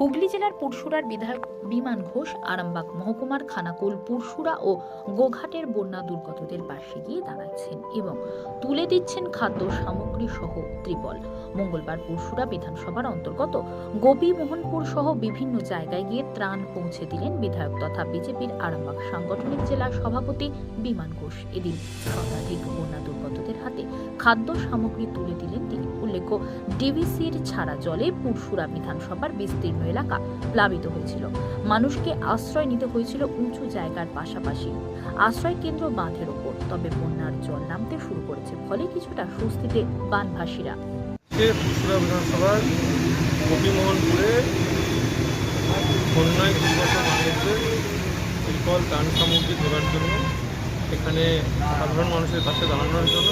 হুগলি জেলার পুরসুরার বিধায়ক বিমান ঘোষ, আরামবাগ মহকুমার খানাকুল পুরসুরা ও গোঘাটের বন্যা দুর্গতদের পাশে গিয়ে দাঁড়াচ্ছেন এবং তুলে দিচ্ছেন খাদ্য সামগ্রী সহ ত্রিপল। মঙ্গলবার পুরসুরা বিধানসভার অন্তর্গত গোপী মোহনপুর সহ বিভিন্ন জায়গায় গিয়ে ত্রাণ পৌঁছে দিলেন বিধায়ক তথা বিজেপির আরামবাগ সাংগঠনিক জেলা সভাপতি বিমান ঘোষ। এদিন শতাধিক বন্যা দুর্গতদের হাতে খাদ্য সামগ্রী তুলে দিলেন তিনি। উল্লেখ্য, ডিভিসির ছাড়া জলে পুরসুরা বিধানসভার বিস্তীর্ণ এলাকা প্লাবিত হয়েছিল। মানুষকে আশ্রয় নিতে হয়েছিল উঁচু জায়গার পাশাপাশি। আশ্রয় কেন্দ্র বাঁধের ওপর, তবে বন্যার জল নামতে শুরু করেছে, ফলে কিছুটা স্বস্তিতে বানভাসীরা। পুরসুরা বিধানসভার গোপীমোহনপুরে বন্যায় সামগ্রী দেওয়ার জন্য এখানে সাধারণ মানুষের পাশে দাঁড়ানোর জন্য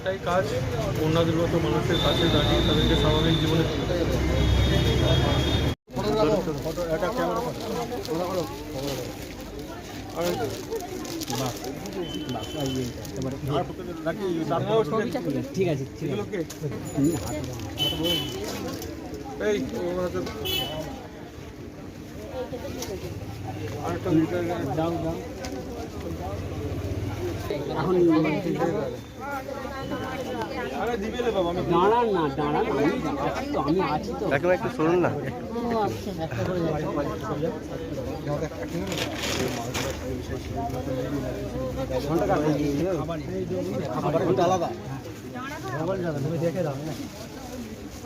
একটাই কাজ বন্যা দুর্গত মানুষের পাশে দাঁড়িয়ে তাদেরকে স্বাভাবিক জীবনে। ঠিক আছে ঠিক আছে এখন আরে দিবে রে বাবা আমি দাঁড়ান না দাঁড়ান আমি আছি তো আমি আছি তো। এখন একটু শুনুন না। আলাদা তুমি দেখে দাও।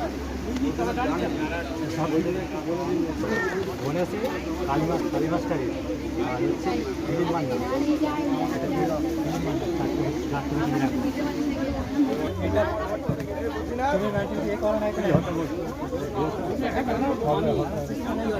দেখো মনে আছে কালীবাস কালীবাসকারী আর হচ্ছে হিন্দু